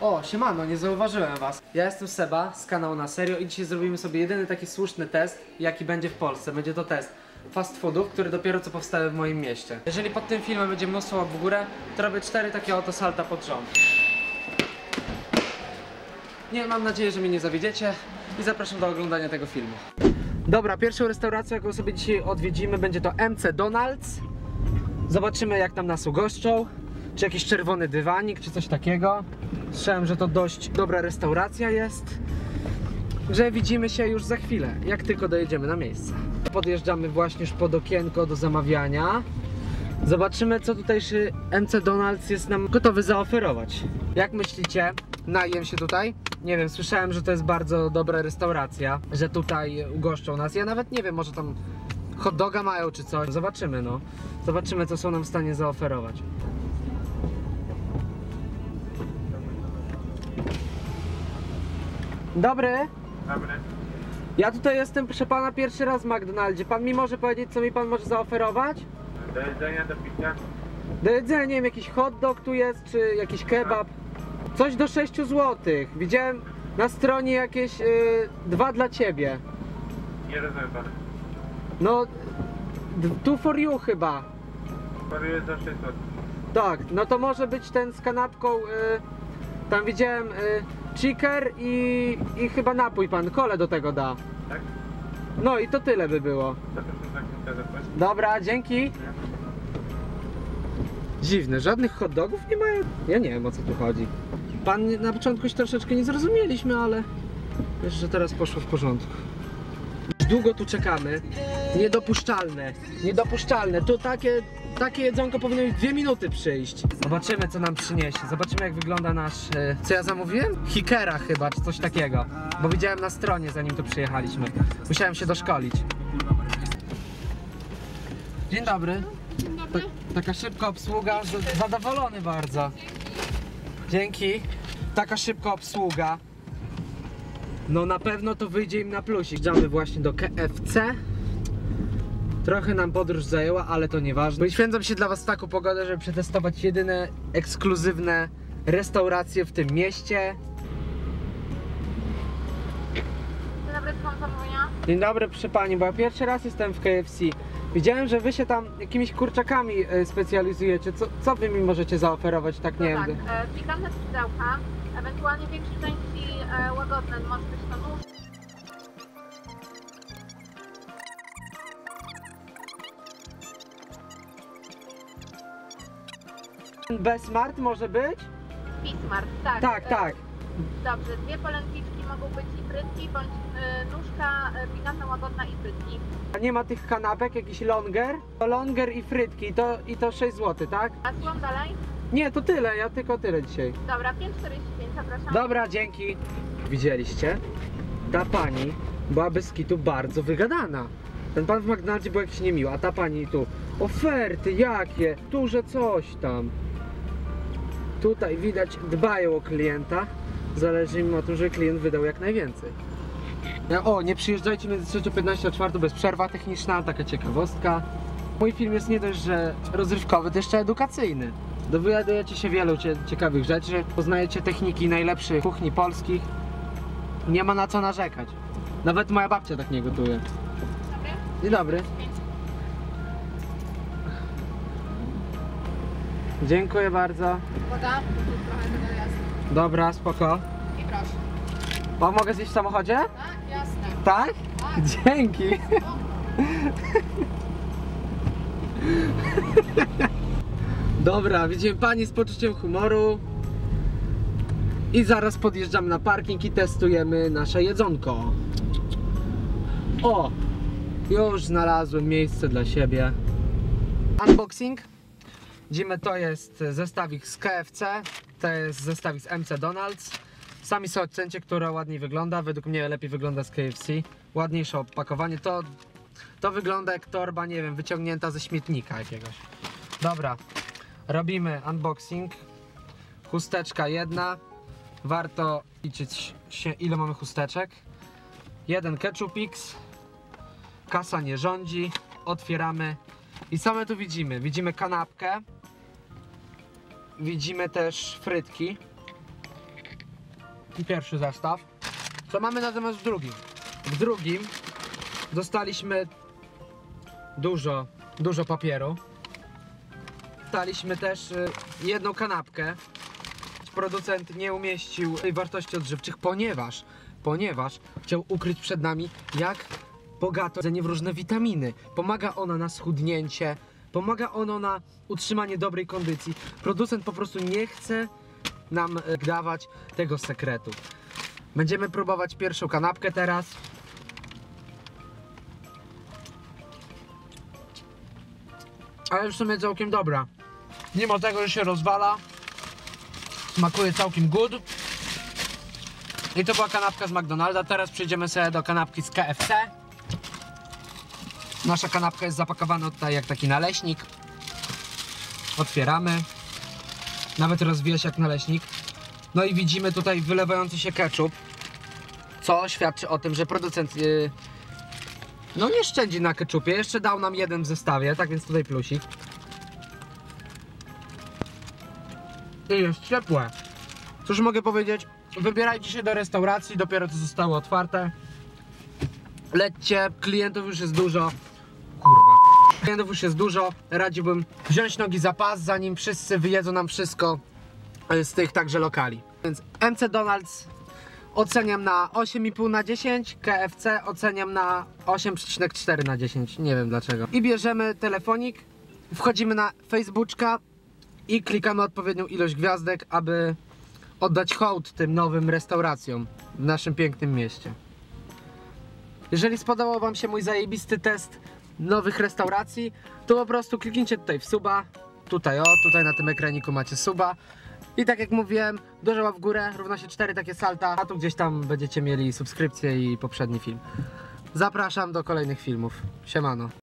O, siemano, nie zauważyłem was. Ja jestem Seba z kanału Na Serio i dzisiaj zrobimy sobie jedyny taki słuszny test, jaki będzie w Polsce. Będzie to test fast foodów, które dopiero co powstały w moim mieście. Jeżeli pod tym filmem będzie mnóstwo w górę, to robię cztery takie oto salta pod rząd. Nie, mam nadzieję, że mnie nie zawiedziecie i zapraszam do oglądania tego filmu. Dobra, pierwszą restauracją, jaką sobie dzisiaj odwiedzimy, będzie to MC Donald's. Zobaczymy, jak tam nas ugoszczą. Czy jakiś czerwony dywanik, czy coś takiego. Słyszałem, że to dość dobra restauracja jest. Że widzimy się już za chwilę, jak tylko dojedziemy na miejsce. Podjeżdżamy właśnie już pod okienko do zamawiania. Zobaczymy, co tutejszy MC Donald's jest nam gotowy zaoferować. Jak myślicie, najem się tutaj? Nie wiem, słyszałem, że to jest bardzo dobra restauracja, że tutaj ugoszczą nas. Ja nawet nie wiem, może tam hot doga mają czy coś. Zobaczymy, no. Zobaczymy, co są nam w stanie zaoferować. Dobry. Dobry. Ja tutaj jestem, proszę pana, pierwszy raz w McDonaldzie. Pan mi może powiedzieć, co mi pan może zaoferować? Do jedzenia, do picia? Do jedzenia, nie wiem, jakiś hot dog tu jest, czy jakiś kebab. Coś do 6 zł. Widziałem na stronie jakieś y, dwa dla ciebie. Nie rozumiem pana. No, two for you chyba. Paruję za 600. Tak, no to może być ten z kanapką. Y, tam widziałem y, chicker i, i chyba napój pan, kole do tego da. Tak? No i to tyle by było. Dobra, dzięki. Dziwne, żadnych hot dogów nie mają. Ja nie wiem o co tu chodzi. Pan na początku się troszeczkę nie zrozumieliśmy, ale wiesz, że teraz poszło w porządku. Długo tu czekamy. Niedopuszczalne. Niedopuszczalne. Tu takie, takie jedzonko powinno już dwie minuty przyjść. Zobaczymy co nam przyniesie. Zobaczymy jak wygląda nasz. e, Co ja zamówiłem? Hikera chyba, czy coś takiego. Bo widziałem na stronie zanim tu przyjechaliśmy. Musiałem się doszkolić. Dzień dobry. Ta, taka szybka obsługa, z- zadowolony bardzo. Dzięki. Taka szybka obsługa. No na pewno to wyjdzie im na plusik. Idziemy właśnie do KFC. Trochę nam podróż zajęła, ale to nieważne. Poświęcam się dla was w taką pogodę, żeby przetestować jedyne ekskluzywne restauracje w tym mieście. Dzień dobry, zamówienia? Dzień dobry, proszę pani, bo ja pierwszy raz jestem w KFC. Widziałem, że wy się tam jakimiś kurczakami e, specjalizujecie. Co, co wy mi możecie zaoferować, tak nie no wiem. tak, e, pikantne skrzydełka, ewentualnie większe części e, łagodne, może być B-Smart może być? Bismarck, tak. Tak, e, tak. Dobrze, dwie polędwiczki mogą być i frytki, bądź e, nóżka e, pikantna, łagodna i frytki. A nie ma tych kanapek, jakiś longer? To longer i frytki, to, i to 6 zł, tak? A słucham dalej? Nie, to tyle, ja tylko tyle dzisiaj. Dobra, 5,45, zapraszam. Dobra, dzięki. Widzieliście? Ta pani była bez kitu bardzo wygadana. Ten pan w McDonaldzie był jakiś niemiły, a ta pani tu oferty jakie, duże coś tam. Tutaj widać dbają o klienta. Zależy im na tym, że klient wydał jak najwięcej. Ja- O, nie przyjeżdżajcie między 3.15 a 4 bez przerwa techniczna, taka ciekawostka. Mój film jest nie dość, że rozrywkowy, to jeszcze edukacyjny. Dowiadujecie się wielu cie- ciekawych rzeczy, poznajecie techniki najlepszych kuchni polskich. Nie ma na co narzekać. Nawet moja babcia tak nie gotuje. Dzień dobry. Dziękuję bardzo. Woda, trochę tego jest. Dobra, spoko. I proszę. O, mogę zjeść w samochodzie? Tak, jasne. Tak? Tak. Dzięki. Dobra, widzimy pani z poczuciem humoru. I zaraz podjeżdżamy na parking i testujemy nasze jedzonko. O! Już znalazłem miejsce dla siebie. Unboxing. Widzimy, to jest zestawik z KFC, to jest zestawik z MC Donald's. Sami sobie ocencie, która ładniej wygląda. Według mnie lepiej wygląda z KFC. Ładniejsze opakowanie. To, to wygląda jak torba, nie wiem, wyciągnięta ze śmietnika jakiegoś. Dobra, robimy unboxing. Chusteczka jedna. Warto liczyć się, ile mamy chusteczek. Jeden ketchupix. Kasa nie rządzi. Otwieramy. I co my tu widzimy? Widzimy kanapkę. Widzimy też frytki. pierwszy zestaw. Co mamy natomiast w drugim? W drugim dostaliśmy dużo, dużo papieru. Dostaliśmy też y, jedną kanapkę. Producent nie umieścił tej wartości odżywczych, ponieważ, ponieważ chciał ukryć przed nami, jak bogato jedzenie w różne witaminy. Pomaga ona na schudnięcie, pomaga ono na utrzymanie dobrej kondycji. Producent po prostu nie chce nam e, dawać tego sekretu. Będziemy próbować pierwszą kanapkę teraz. Ale w sumie całkiem dobra. Mimo tego, że się rozwala, smakuje całkiem good. I to była kanapka z McDonalda. Teraz przejdziemy sobie do kanapki z KFC. Nasza kanapka jest zapakowana tutaj jak taki naleśnik. Otwieramy. Nawet rozwija się jak naleśnik. No i widzimy tutaj wylewający się ketchup. Co świadczy o tym, że producent yy, no nie szczędzi na ketchupie. Jeszcze dał nam jeden w zestawie, tak więc tutaj plusik. I jest ciepłe. Cóż mogę powiedzieć? Wybierajcie się do restauracji, dopiero co zostało otwarte. Lećcie, klientów już jest dużo. Klientów już jest dużo. Radziłbym wziąć nogi za pas, zanim wszyscy wyjedzą nam wszystko e, z tych także lokali. Więc MC Donald's oceniam na 8,5 na 10, KFC oceniam na 8,4 na 10. Nie wiem dlaczego. I bierzemy telefonik, wchodzimy na Facebooka i klikamy odpowiednią ilość gwiazdek, aby oddać hołd tym nowym restauracjom w naszym pięknym mieście. Jeżeli spodobał Wam się mój zajebisty test nowych restauracji, to po prostu kliknijcie tutaj w suba, tutaj o, tutaj na tym ekraniku macie suba. I tak jak mówiłem, dużo łap w górę, równa się 4 takie salta, a tu gdzieś tam będziecie mieli subskrypcję i poprzedni film. Zapraszam do kolejnych filmów. Siemano.